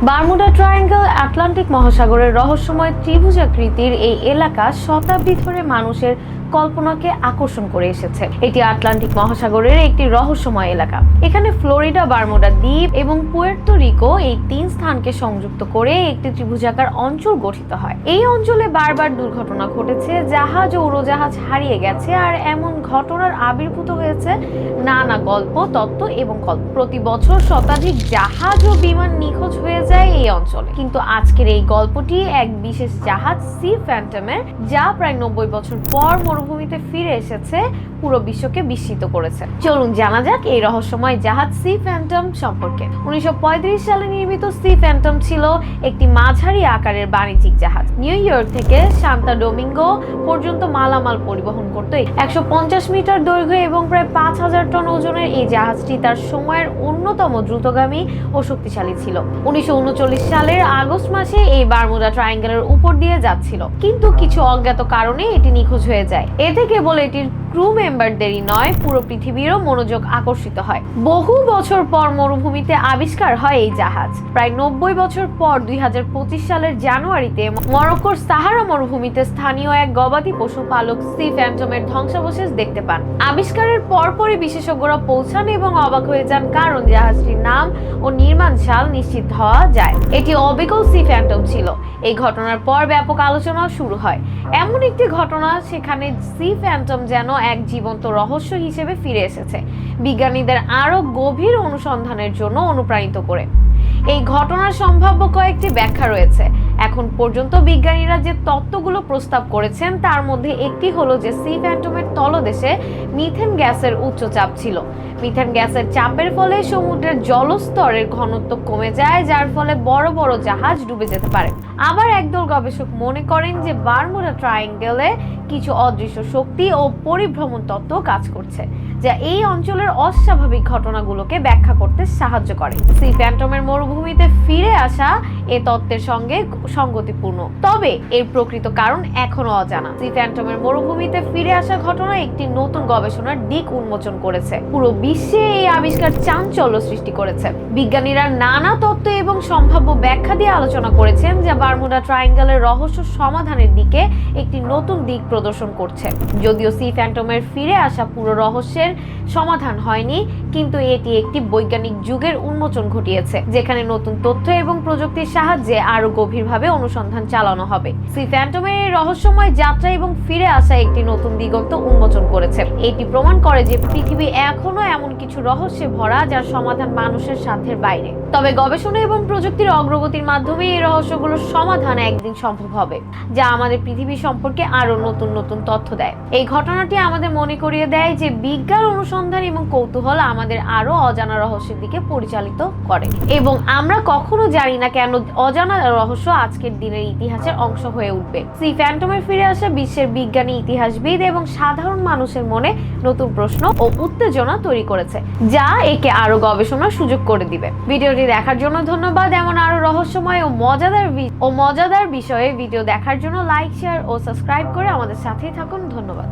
Bermuda triangle Atlantic মহাসাগরের রহস্যময় ত্রিভুজাকৃতির এই এলাকা শতাব্দী ধরে মানুষের কল্পনাকে আকর্ষণ করে এসেছে। এটি আটলান্টিক মহাসাগরের একটি রহস্যময় এলাকা। এখানে ফ্লোরিডা, বারমুডা দ্বীপ এবং পুয়ের্তো রিকো এই তিন স্থানকে সংযুক্ত করে একটি ত্রিভুজাকার অঞ্চল গঠিত হয়। এই অঞ্চলে বারবার দুর্ঘটনা ঘটেছে, জাহাজ ও উড়োজাহাজ হারিয়ে গেছে আর এমন ঘটনার আবির্ভূত হয়েছে নানা গল্প, তত্ত্ব এবং কল্প। প্রতি বছর শতাধিক জাহাজ ও বিমান নিখোঁজ হয়ে যায় এই অঞ্চলে। কিন্তু আজকের এই গল্পটি এক বিশেষ জাহাজ সি ফ্যান্টমের যা প্রায় নব্বই বছর পর মরুভূমিতে ফিরে এসেছে, পুরো বিশ্বকে বিস্মিত করেছে। চলুন জানা যাক এই রহস্যময় জাহাজ সি ফ্যান্টম সম্পর্কে। উনিশশো সালে নির্মিত সি ফ্যান্টম ছিল একটি মাঝারি আকারের বাণিজ্যিক জাহাজ। নিউ ইয়র্ক থেকে সান্তা ডোমিঙ্গো পর্যন্ত মালামাল পরিবহন করত একশো পঞ্চাশ মিটার দৈর্ঘ্য এবং প্রায় পাঁচ হাজার টন ওজনের এই জাহাজটি তার সময়ের অন্যতম দ্রুতগামী ও শক্তিশালী ছিল। উনিশশো উনচল্লিশ সালের আগস্ট মাসে এই বারমুডা ট্রায়াঙ্গেলের উপর দিয়ে যাচ্ছিল। কিন্তু কিছু অজ্ঞাত কারণে এটি নিখোঁজ হয়ে যায়। এতে কেবল এটির ক্রু মেম্বারদেরই নয়, পুরো পৃথিবীরও মনোযোগ আকর্ষিত হয়। বহু বছর পর মরুভূমিতে আবিষ্কার হয় এই জাহাজ। প্রায় নব্বই বছর পর দুই সালের জানুয়ারিতে মরক্কোর সাহারা মরুভূমিতে স্থানীয় এক গবাদি পশু পালক সি ফ্যান্টমের ধ্বংসাবশেষ দেখতে পান। আবিষ্কারের পরপরই বিশেষজ্ঞরা পৌঁছান এবং অবাক হয়ে যান কারণ জাহাজটির নাম ও নির্মাণ সাল নিশ্চিত হওয়া যায়। এটি অবিকল সি ফ্যান্টম ছিল। এই ঘটনার পর ব্যাপক আলোচনা শুরু হয়। এমন একটি ঘটনা সেখানে সি ফ্যান্টম যেন এক জীবন্ত রহস্য হিসেবে ফিরে এসেছে, বিজ্ঞানীদের আরও গভীর অনুসন্ধানের জন্য অনুপ্রাণিত করে। এই ঘটনার সম্ভাব্য কয়েকটি ব্যাখ্যা রয়েছে এখন পর্যন্ত বিজ্ঞানীরা যে তত্ত্বগুলো প্রস্তাব করেছেন, তার মধ্যে একটি হলো যে সি ফ্যান্টমের তলদেশে মিথেন গ্যাসের উচ্চ চাপ ছিল। মিথেন গ্যাসের চাপের ফলে সমুদ্রের জলস্তরের ঘনত্ব কমে যায়, যার ফলে বড় বড় জাহাজ ডুবে যেতে পারে। আবার একদল গবেষক মনে করেন যে বারমুডা ট্রায়াঙ্গেলে কিছু অদৃশ্য শক্তি ও পরিভ্রমণ তত্ত্ব কাজ করছে, যা এই অঞ্চলের অস্বাভাবিক ঘটনাগুলোকে ব্যাখ্যা করতে সাহায্য করে। সি ফ্যান্টমের মরুভূমিতে ফিরে আসা এ তত্ত্বের সঙ্গে সঙ্গতিপূর্ণ। তবে এর প্রকৃত কারণ এখনও অজানা। সি ফ্যান্টমের মরুভূমিতে ফিরে আসা ঘটনা একটি নতুন গবেষণার দিক উন্মোচন করেছে। পুরো বিশ্বে এই আবিষ্কার চাঞ্চল্য সৃষ্টি করেছে। বিজ্ঞানীরা নানা তত্ত্ব সম্ভাব্য ব্যাখ্যা দিয়ে আলোচনা করেছেন, যা বারমুডা ট্রায়াঙ্গেলের রহস্য সমাধানের দিকে একটি নতুন দিক প্রদর্শন করছে। যদিও সি ফ্যান্টমের ফিরে আসা পুরো রহস্যের সমাধান হয়নি, কিন্তু এটি একটি বৈজ্ঞানিক যুগের উন্মোচন ঘটিয়েছে, যেখানে নতুন তথ্য এবং প্রযুক্তির সাহায্যে আরও গভীরভাবে অনুসন্ধান চালানো হবে। সি ফ্যান্টমের এই রহস্যময় যাত্রা এবং ফিরে আসা একটি নতুন দিগন্ত উন্মোচন করেছে। এটি প্রমাণ করে যে পৃথিবী এখনও এমন কিছু রহস্যে ভরা, যার সমাধান মানুষের সাধ্যের বাইরে। তবে গবেষণা এবং প্রযুক্তির অগ্রগতির মাধ্যমে এই রহস্যগুলোর সমাধান একদিন সম্ভব হবে, যা আমাদের পৃথিবী সম্পর্কে আরও নতুন নতুন তথ্য দেয়। এই ঘটনাটি আমাদের মনে করিয়ে দেয় যে বিজ্ঞান অনুসন্ধান এবং কৌতূহল আমাদের আরও অজানা রহস্যের দিকে পরিচালিত করে। এবং আমরা কখনো জানি না কেন অজানা রহস্য আজকের দিনের ইতিহাসের অংশ হয়ে উঠবে। সি ফ্যান্টমের ফিরে আসা বিশ্বের বিজ্ঞানী, ইতিহাসবিদ এবং সাধারণ মানুষের মনে নতুন প্রশ্ন ও উত্তেজনা তৈরি করেছে, যা একে আরও গবেষণার সুযোগ করে দিবে। ভিডিওটি দেখার জন্য ধন্যবাদ। এমন আরও রহস্যময় ও মজাদার ও মজাদার বিষয়ে ভিডিও দেখার জন্য লাইক শেয়ার ও সাবস্ক্রাইব করে আমাদের সাথেই থাকুন। ধন্যবাদ।